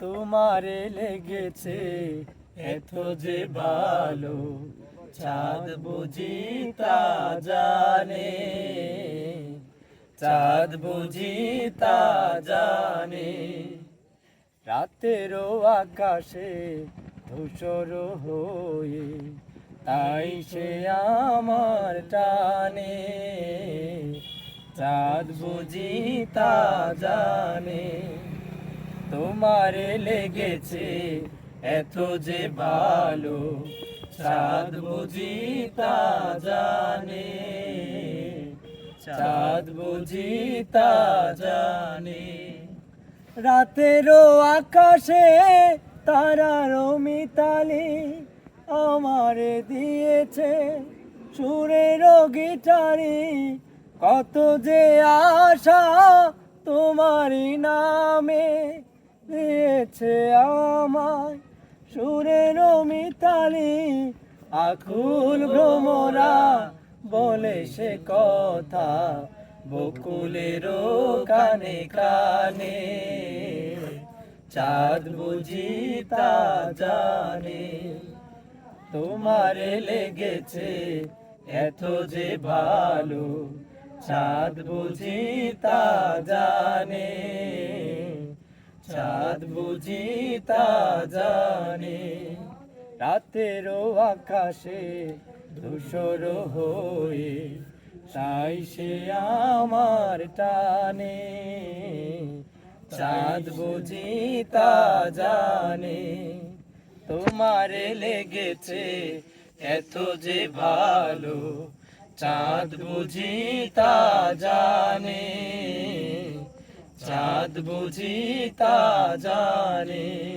তোমারে লেগেছে এত যে ভালো, চাঁদ বুঝি তা জানে। চাঁদ বুঝি তা জানে। রাতেরও আকাশে ধূসর হয়ে, তাই সে আমার টানে। চাঁদ বুঝি তা জানে। তোমারে লেগেছে এত যে ভালো, চাঁদ বুঝি তা জানে। চাঁদ বুঝি তা জানে। রাতেরও আকাশে তারারও মিতালি আমারে দিয়েছে। সুরেরও গিটারি কত যে আশা তোমারই নামে দিয়েছে আমায়। সুরেরও মিতালি, আকুল ভ্রমরা বলে সে কথা বকুলেরও কানে কানে। চাঁদ বুঝি তা জানে, তোমারে লেগেছে এত যে ভালো। চাঁদ বুঝি তা জানে। চাঁদ বুঝি তা জানে। রাতেরও আকাশে ধূসর হয়ে তাই সে আমার টানে। চাঁদ বুঝি তা জানে। তোমারে লেগেছে এত যে ভালো চাঁদ বুঝি তা জানে। চাঁদ বুঝি তা জানে।